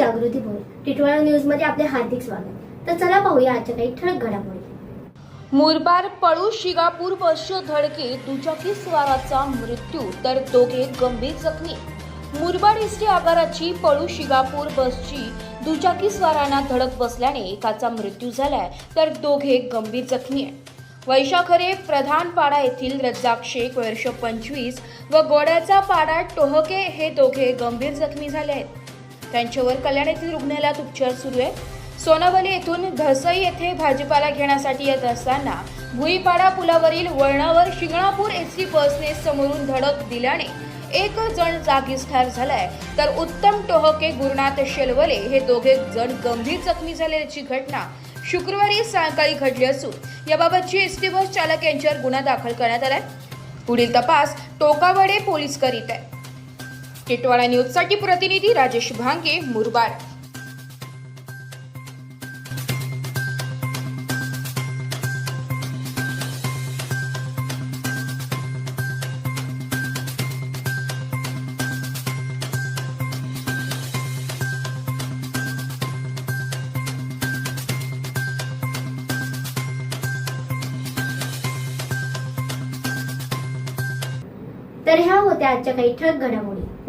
टिटवाळा न्यूजमध्ये आपले हार्दिक स्वागत. तर चला पाहूया आजच्या काही ठळक घडामोडी. मुरबार पळू शिगापूर बसच्या धडके दुचाकी स्वाराचा मृत्यू तर दोघे गंभीर जखमी. मुरबाड एसटी आगाराची पळू शिगापूर बसची दुचाकी स्वारांना धडक बसल्याने एकाचा मृत्यू झालाय तर दोघे गंभीर जखमी आहे वैशाखरे प्रधानपाडा येथील रज्जाक शेख वर्ष पंचवीस व गोड्याचा पाडा टोहके हे दोघे गंभीर जखमी झाले आहेत. त्यांच्यावर कल्याण येथील रुग्णालयात उपचार सुरू आहे सोनावली येथून घसई येथे भाजीपाला घेण्यासाठी येत असताना भुईपाडा पुलावरील वळणावर शिंगणापूर एस टी बसने समोरून धडक दिल्याने एक जण जागीच ठार झालाय. तर उत्तम टोहके गुरुनाथ शेलवले हे दोघे जण गंभीर जखमी झाल्याची घटना शुक्रवारी सायंकाळी घडली असून याबाबतची एस टी बस चालक यांच्यावर गुन्हा दाखल करण्यात आलाय. पुढील तपास टोकावडे पोलीस करीत आहे टिटवाळा न्यूजसाठी प्रतिनिधी राजेश भांगे मुरबाड. तर ह्या होत्या आजच्या काही ठळक घडामोडी.